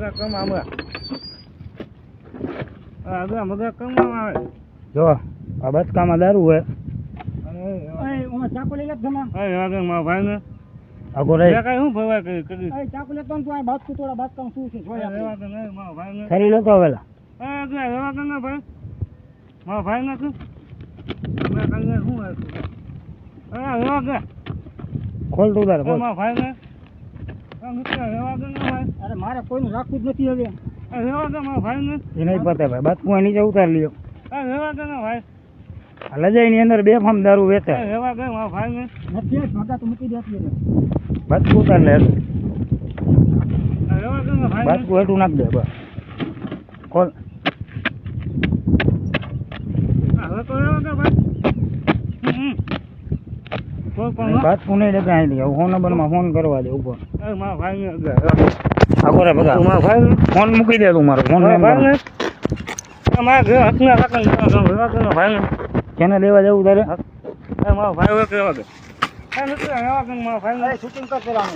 મગા કમા મગા મગા મગા આવે. જો આ બચકામાં દારૂ હોય. ચાકુ લઈ લે મારા આગો લેતો ને ખરી લેતો પેલા એ કે એ વાગે ના ભાઈ. મારા ભાઈ નથી મેં શું હતું એ વાગે. ખોલ તું તારે ભાઈ ના ભાઈ અરે મારે કોઈનું રાખવું જ નથી હવે. રહેવા દે મારા ભાઈને એ નહીં પતે ભાઈ બચકું નીચે ઉતારી લ્યો. વાગે ના ભાઈ આ લજાઈની અંદર બે ફામ દારૂ વેચે. રહેવા દે મારા ભાઈને નથી જ તો મૂકી દેતી હવે. ઉતાર લે રહેવા દે મારા ભાઈને હેઠું નાખ દે બસ. ખોલ હવે તો એ વાગે ભાઈ હમ, હમ. કોઈ પણ હો. બચકું નહીં લેતા અહીં લઈ ફોન નંબરમાં ફોન કરવા દે ઉપર એ મારા ભાઈને અગે રે બધા મારા ભાઈને? ફોન મૂકી દે તું મારો ફોન નંબર કેને લેવા જવું તારે? મારા ભાઈ કેવા કે શૂટિંગ કર પેલા